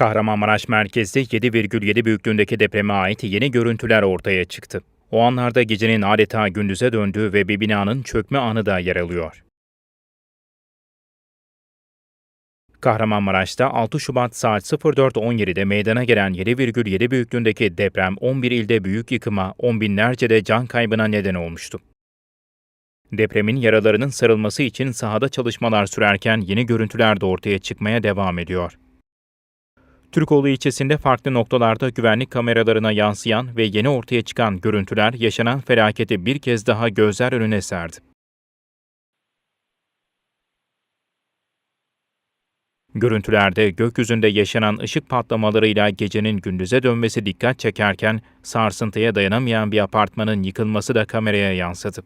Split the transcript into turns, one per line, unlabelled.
Kahramanmaraş merkezde 7,7 büyüklüğündeki depreme ait yeni görüntüler ortaya çıktı. O anlarda gecenin adeta gündüze döndüğü ve bir binanın çökme anı da yer alıyor. Kahramanmaraş'ta 6 Şubat saat 04.17'de meydana gelen 7,7 büyüklüğündeki deprem 11 ilde büyük yıkıma, on binlerce de can kaybına neden olmuştu. Depremin yaralarının sarılması için sahada çalışmalar sürerken yeni görüntüler de ortaya çıkmaya devam ediyor. Türkoğlu ilçesinde farklı noktalarda güvenlik kameralarına yansıyan ve yeni ortaya çıkan görüntüler yaşanan felaketi bir kez daha gözler önüne serdi. Görüntülerde gökyüzünde yaşanan ışık patlamalarıyla gecenin gündüze dönmesi dikkat çekerken sarsıntıya dayanamayan bir apartmanın yıkılması da kameraya yansıdı.